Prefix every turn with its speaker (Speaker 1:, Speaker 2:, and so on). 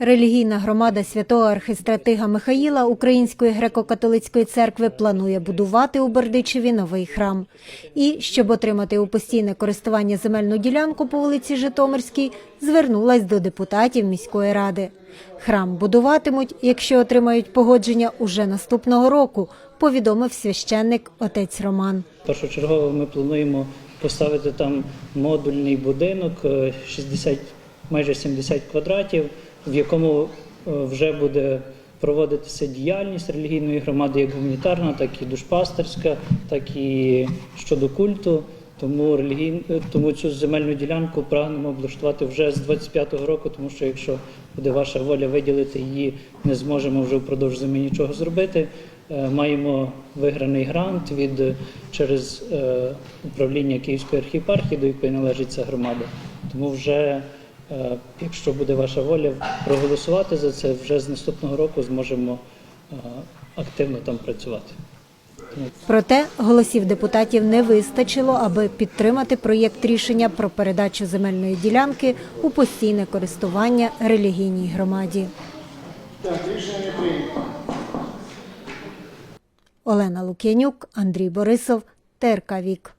Speaker 1: Релігійна громада святого архистратига Михаїла Української греко-католицької церкви планує будувати у Бердичеві новий храм. І, щоб отримати у постійне користування земельну ділянку по вулиці Житомирській, звернулась до депутатів міської ради. Храм будуватимуть, якщо отримають погодження уже наступного року, повідомив священник отець Роман.
Speaker 2: Першочергово ми плануємо поставити там модульний будинок е, 60, майже 70 квадратів, в якому е, вже буде проводитися діяльність релігійної громади, як гуманітарна, так і душпастерська, так і щодо культу. Тому релігій... е, тому цю земельну ділянку прагнемо облаштувати вже з 25-го року, тому що якщо буде ваша воля виділити її, не зможемо вже впродовж зими нічого зробити. Е, Маємо виграний грант від через управління Київської архієпархії, до якої належить ця громада. Тому вже, якщо буде ваша воля проголосувати за це, вже з наступного року зможемо е, активно там працювати.
Speaker 1: Проте голосів депутатів не вистачило, аби підтримати проєкт рішення про передачу земельної ділянки у постійне користування релігійній громаді. Олена Лук'янюк, Андрій Борисов, ТРК Вік.